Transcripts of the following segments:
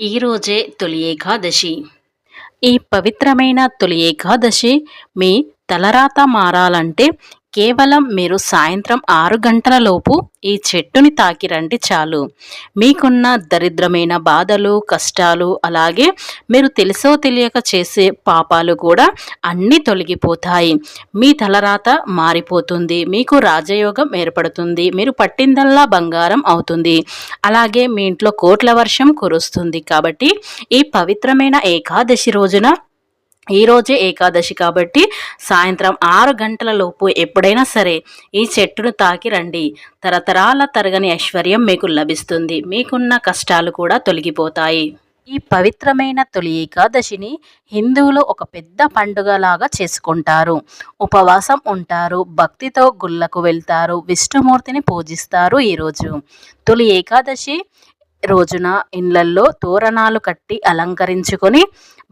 ఈరోజే తొలి ఏకాదశి. ఈ పవిత్రమైన తొలి ఏకాదశి మీ తలరాత మారాలంటే కేవలం మీరు సాయంత్రం ఆరు గంటల లోపు ఈ చెట్టుని తాకిరండి చాలు. మీకున్న దరిద్రమైన బాధలు కష్టాలు అలాగే మీరు తెలుసో తెలియక చేసే పాపాలు కూడా అన్నీ తొలగిపోతాయి. మీ తలరాత మారిపోతుంది మీకు రాజయోగం ఏర్పడుతుంది మీరు పట్టిందల్లా బంగారం అవుతుంది. అలాగే మీ ఇంట్లో కోట్ల వర్షం కురుస్తుంది కాబట్టి ఈ పవిత్రమైన ఏకాదశి రోజున ఈరోజే ఏకాదశి కాబట్టి సాయంత్రం ఆరు గంటల లోపు ఎప్పుడైనా సరే ఈ చెట్టును తాకి రండి. తరతరాల తరగని ఐశ్వర్యం మీకు లభిస్తుంది. మీకున్న కష్టాలు కూడా తొలగిపోతాయి. ఈ పవిత్రమైన తొలి ఏకాదశిని హిందువులు ఒక పెద్ద పండుగలాగా చేసుకుంటారు. ఉపవాసం ఉంటారు భక్తితో గుళ్ళకు వెళ్తారు విష్ణుమూర్తిని పూజిస్తారు ఈరోజు తొలి ఏకాదశి రోజున ఇండ్లల్లో తోరణాలు కట్టి అలంకరించుకొని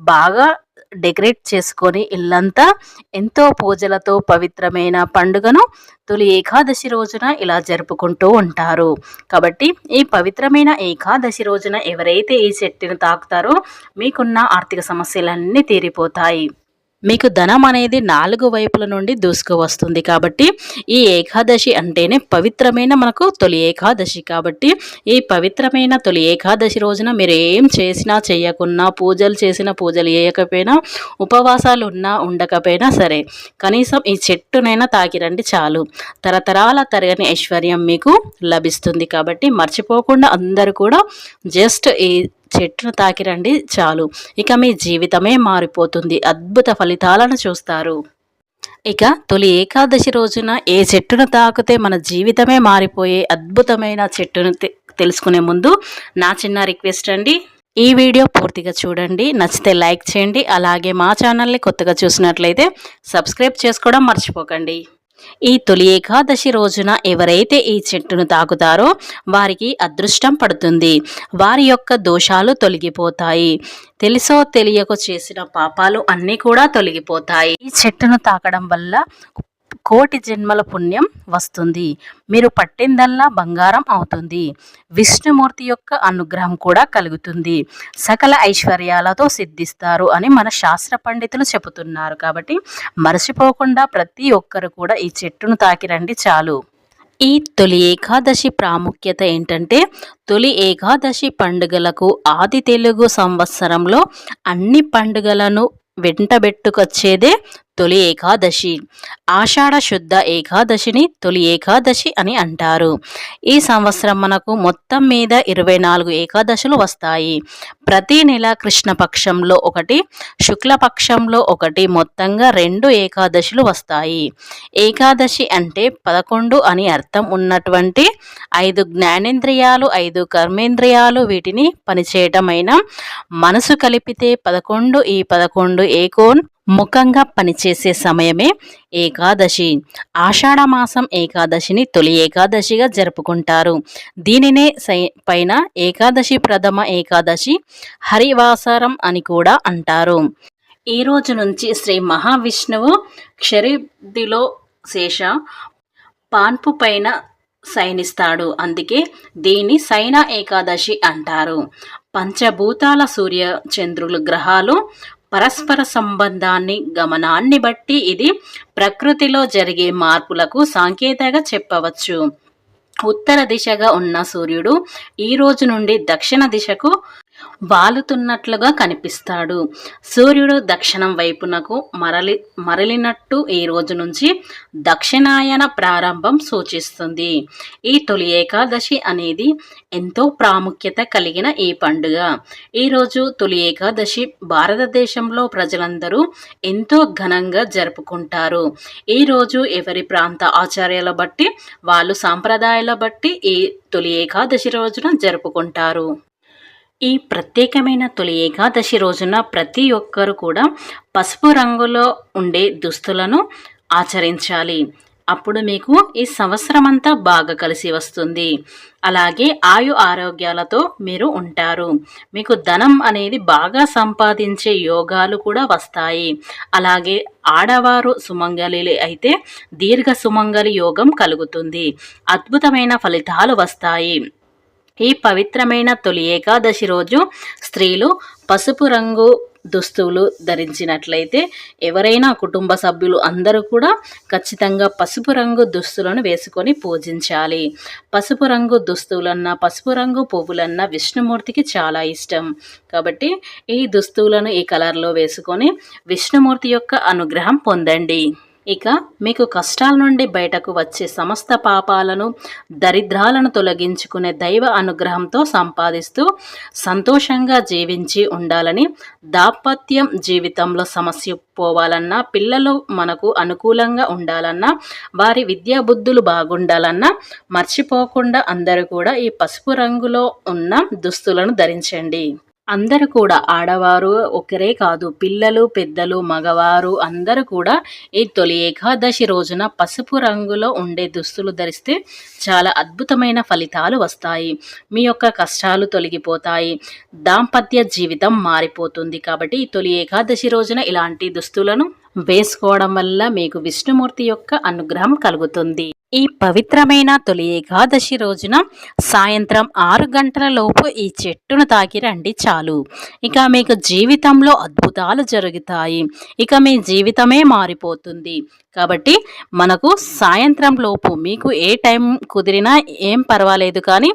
బాగా డెకరేట్ చేసుకొని ఇల్లంతా ఎంతో పూజలతో పవిత్రమైన పండుగను తొలి ఏకాదశి రోజున ఇలా జరుపుకుంటూ ఉంటారు. కాబట్టి ఈ పవిత్రమైన ఏకాదశి రోజున ఎవరైతే ఈ చెట్టును తాకుతారో మీకున్న ఆర్థిక సమస్యలన్నీ తీరిపోతాయి. మీకు ధనం అనేది నాలుగు వైపుల నుండి దూసుకు వస్తుంది కాబట్టి ఈ ఏకాదశి అంటేనే పవిత్రమైన మనకు తొలి ఏకాదశి కాబట్టి ఈ పవిత్రమైన తొలి ఏకాదశి రోజున మీరు ఏం చేసినా చేయకున్నా పూజలు చేసిన పూజలు చేయకపోయినా ఉపవాసాలు ఉన్నా ఉండకపోయినా సరే కనీసం ఈ చెట్టునైనా తాకిరండి చాలు. తరతరాల తరగని ఐశ్వర్యం మీకు లభిస్తుంది కాబట్టి మర్చిపోకుండా అందరూ కూడా జస్ట్ ఈ చెట్టును తాకిరండి చాలు. ఇక మీ జీవితమే మారిపోతుంది. అద్భుత ఫలితాలను చూస్తారు. ఇక తొలి ఏకాదశి రోజున ఏ చెట్టును తాకితే మన జీవితమే మారిపోయే అద్భుతమైన చెట్టును తెలుసుకునే ముందు నా చిన్న రిక్వెస్ట్ అండి. ఈ వీడియో పూర్తిగా చూడండి. నచ్చితే లైక్ చేయండి. అలాగే మా ఛానల్ని కొత్తగా చూసినట్లయితే సబ్స్క్రైబ్ చేసుకోవడం మర్చిపోకండి. ఈ తొలి ఏకాదశి రోజున ఎవరైతే ఈ చెట్టును తాకుతారో వారికి అదృష్టం పడుతుంది. వారి యొక్క దోషాలు తొలగిపోతాయి. తెలుసో తెలియక చేసిన పాపాలు అన్నీ కూడా తొలగిపోతాయి. ఈ చెట్టును తాకడం వల్ల కోటి జన్మల పుణ్యం వస్తుంది. మీరు పట్టిందల్లా బంగారం అవుతుంది. విష్ణుమూర్తి యొక్క అనుగ్రహం కూడా కలుగుతుంది. సకల ఐశ్వర్యాలతో సిద్ధిస్తారు అని మన శాస్త్ర పండితులు చెబుతున్నారు. కాబట్టి మర్చిపోకుండా ప్రతి ఒక్కరు కూడా ఈ చెట్టును తాకిరండి చాలు. ఈ తొలి ఏకాదశి ప్రాముఖ్యత ఏంటంటే తొలి ఏకాదశి పండుగలకు ఆది తెలుగు సంవత్సరంలో అన్ని పండుగలను వెంటబెట్టుకొచ్చేదే తొలి ఏకాదశి. ఆషాఢ శుద్ధ ఏకాదశిని తొలి ఏకాదశి అని అంటారు. ఈ సంవత్సరం మనకు మొత్తం మీద ఇరవై నాలుగు ఏకాదశులు వస్తాయి. ప్రతి నెల కృష్ణపక్షంలో ఒకటి శుక్లపక్షంలో ఒకటి మొత్తంగా రెండు ఏకాదశులు వస్తాయి. ఏకాదశి అంటే పదకొండు అని అర్థం ఉన్నటువంటి ఐదు జ్ఞానేంద్రియాలు ఐదు కర్మేంద్రియాలు వీటిని పనిచేయటమైన మనసు కలిపితే పదకొండు ఈ పదకొండు ఏకోన్ ముఖంగా పనిచేసే సమయమే ఏకాదశి. ఆషాఢమాసం ఏకాదశిని తొలి ఏకాదశిగా జరుపుకుంటారు. దీనినే సై పైన ఏకాదశి ప్రథమ ఏకాదశి హరివాసరం అని కూడా అంటారు. ఈ రోజు నుంచి శ్రీ మహావిష్ణువు క్షరిదిలో శేష పాన్పు పైన సైనిస్తాడు. అందుకే దీన్ని సైన ఏకాదశి అంటారు. పంచభూతాల సూర్య చంద్రులు గ్రహాలు పరస్పర సంబంధాన్ని గమనాన్ని బట్టి ఇది ప్రకృతిలో జరిగే మార్పులకు సాంకేతంగా చెప్పవచ్చు. ఉత్తర దిశగా ఉన్న సూర్యుడు ఈ రోజు నుండి దక్షిణ దిశకు వాలుతున్నట్లుగా కనిపిస్తాడు. సూర్యుడు దక్షిణం వైపునకు మరలి మరలినట్టు ఈ రోజు నుంచి దక్షిణాయన ప్రారంభం సూచిస్తుంది. ఈ తొలి ఏకాదశి అనేది ఎంతో ప్రాముఖ్యత కలిగిన ఈ పండుగ. ఈరోజు తొలి ఏకాదశి భారతదేశంలో ప్రజలందరూ ఎంతో ఘనంగా జరుపుకుంటారు. ఈరోజు ఎవరి ప్రాంత ఆచార్యాల బట్టి వాళ్ళు సాంప్రదాయాల బట్టి ఈ తొలి ఏకాదశి రోజున జరుపుకుంటారు. ఈ ప్రత్యేకమైన తొలి ఏకాదశి రోజున ప్రతి ఒక్కరు కూడా పసుపు రంగులో ఉండే దుస్తులను ఆచరించాలి. అప్పుడు మీకు ఈ సంవత్సరం అంతా బాగా కలిసి వస్తుంది. అలాగే ఆయు ఆరోగ్యాలతో మీరు ఉంటారు. మీకు ధనం అనేది బాగా సంపాదించే యోగాలు కూడా వస్తాయి. అలాగే ఆడవారు సుమంగలి అయితే దీర్ఘ సుమంగలి యోగం కలుగుతుంది. అద్భుతమైన ఫలితాలు వస్తాయి. ఈ పవిత్రమైన తొలి ఏకాదశి రోజు స్త్రీలు పసుపు రంగు దుస్తులు ధరించినట్లయితే ఎవరైనా కుటుంబ సభ్యులు అందరూ కూడా ఖచ్చితంగా పసుపు రంగు దుస్తులను వేసుకొని పూజించాలి. పసుపు రంగు దుస్తులన్నా పసుపు రంగు పువ్వులన్నా విష్ణుమూర్తికి చాలా ఇష్టం. కాబట్టి ఈ దుస్తులను ఈ కలర్లో వేసుకొని విష్ణుమూర్తి యొక్క అనుగ్రహం పొందండి. ఇక మీకు కష్టాల నుండి బయటకు వచ్చే సమస్త పాపాలను దరిద్రాలను తొలగించుకునే దైవ అనుగ్రహంతో సంపాదిస్తూ సంతోషంగా జీవించి ఉండాలని దాంపత్యం జీవితంలో సమస్య పోవాలన్నా పిల్లలు మనకు అనుకూలంగా ఉండాలన్నా వారి విద్యా బుద్ధులు బాగుండాలన్నా మర్చిపోకుండా అందరూ కూడా ఈ పసుపు రంగులో ఉన్న దుస్తులను ధరించండి. అందరూ కూడా ఆడవారు ఒకరే కాదు పిల్లలు పెద్దలు మగవారు అందరూ కూడా ఈ తొలి ఏకాదశి రోజున పసుపు రంగులో ఉండే దుస్తులు ధరిస్తే చాలా అద్భుతమైన ఫలితాలు వస్తాయి. మీ యొక్క కష్టాలు తొలగిపోతాయి. దాంపత్య జీవితం మారిపోతుంది కాబట్టి ఈ తొలి ఏకాదశి రోజున ఇలాంటి దుస్తులను వేసుకోవడం వల్ల మీకు విష్ణుమూర్తి యొక్క అనుగ్రహం కలుగుతుంది. ఈ పవిత్రమైన తొలి ఏకాదశి రోజున సాయంత్రం ఆరు గంటల లోపు ఈ చెట్టును తాకి రండి చాలు. ఇక మీకు జీవితంలో అద్భుతాలు జరుగుతాయి. ఇక మీ జీవితమే మారిపోతుంది. కాబట్టి మనకు సాయంత్రం లోపు మీకు ఏ టైం కుదిరినా ఏం పర్వాలేదు కానీ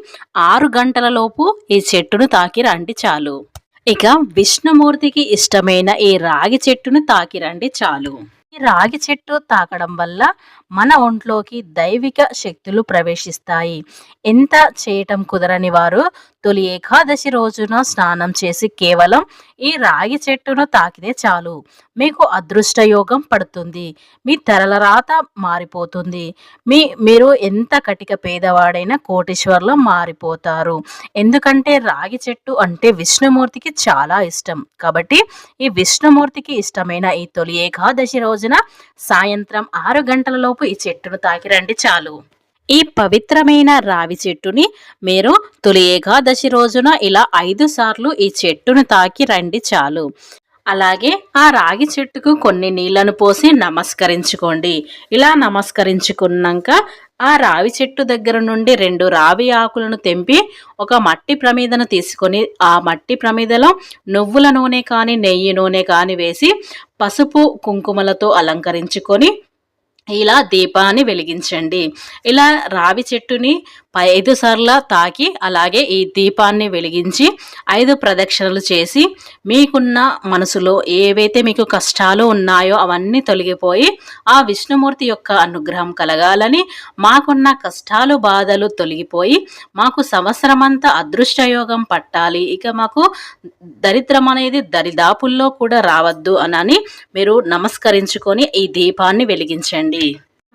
ఆరు గంటల లోపు ఈ చెట్టును తాకి రండి చాలు. ఇక విష్ణుమూర్తికి ఇష్టమైన ఈ రాగి చెట్టును తాకిరండి చాలు. రాగి చెట్టు తాకడం వల్ల మన ఒంట్లోకి దైవిక శక్తులు ప్రవేశిస్తాయి. ఎంత చేయటం కుదరని వారు తొలి ఏకాదశి రోజున స్నానం చేసి కేవలం ఈ రాగి చెట్టును తాకితే చాలు. మీకు అదృష్ట యోగం పడుతుంది. మీ తరల రాత మారిపోతుంది. మీ మీరు ఎంత కటిక పేదవాడైనా కోటేశ్వర్లో మారిపోతారు. ఎందుకంటే రాగి చెట్టు అంటే విష్ణుమూర్తికి చాలా ఇష్టం. కాబట్టి ఈ విష్ణుమూర్తికి ఇష్టమైన ఈ తొలి ఏకాదశి రోజున సాయంత్రం ఆరు గంటల లోపు ఈ చెట్టును తాకిరండి చాలు. ఈ పవిత్రమైన రావి చెట్టుని మీరు తొలి ఏకాదశి రోజున ఇలా ఐదు సార్లు ఈ చెట్టును తాకి రండి చాలు. అలాగే ఆ రాగి చెట్టుకు కొన్ని నీళ్ళను పోసి నమస్కరించుకోండి. ఇలా నమస్కరించుకున్నాక ఆ రావి చెట్టు దగ్గర నుండి రెండు రావి ఆకులను తెంపి ఒక మట్టి ప్రమిదను తీసుకొని ఆ మట్టి ప్రమిదలో నువ్వుల నూనె కానీ నెయ్యి నూనె కానీ వేసి పసుపు కుంకుమలతో అలంకరించుకొని ఇలా దీపాన్ని వెలిగించండి. ఇలా రావి చెట్టుని ఐదు సార్లు తాకి అలాగే ఈ దీపాన్ని వెలిగించి ఐదు ప్రదక్షిణలు చేసి మీకున్న మనసులో ఏవైతే మీకు కష్టాలు ఉన్నాయో అవన్నీ తొలగిపోయి ఆ విష్ణుమూర్తి యొక్క అనుగ్రహం కలగాలని మాకున్న కష్టాలు బాధలు తొలగిపోయి మాకు సంవత్సరమంతా అదృష్టయోగం పట్టాలి. ఇక మాకు దరిద్రం అనేది దరిదాపుల్లో కూడా రావద్దు అనని మీరు నమస్కరించుకొని ఈ దీపాన్ని వెలిగించండి.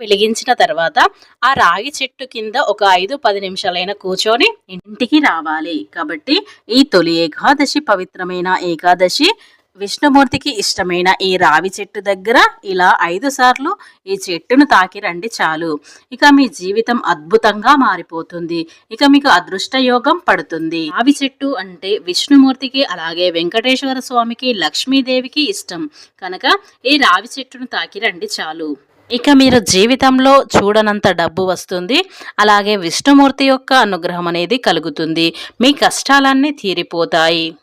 వెలిగించిన తర్వాత ఆ రాగి చెట్టు కింద ఒక ఐదు పది నిమిషాలైన కూర్చొని ఇంటికి రావాలి. కాబట్టి ఈ తొలి ఏకాదశి పవిత్రమైన ఏకాదశి. విష్ణుమూర్తికి ఇష్టమైన ఈ రావి చెట్టు దగ్గర ఇలా ఐదు సార్లు ఈ చెట్టును తాకి రండి చాలు. ఇక మీ జీవితం అద్భుతంగా మారిపోతుంది. ఇక మీకు అదృష్ట యోగం పడుతుంది. రావి చెట్టు అంటే విష్ణుమూర్తికి అలాగే వెంకటేశ్వర స్వామికి లక్ష్మీదేవికి ఇష్టం. కనుక ఈ రావి చెట్టును తాకి రండి చాలు. ఇక మీరు జీవితంలో చూడనంత డబ్బు వస్తుంది. అలాగే విష్ణుమూర్తి యొక్క అనుగ్రహం అనేది కలుగుతుంది. మీ కష్టాలన్నీ తీరిపోతాయి.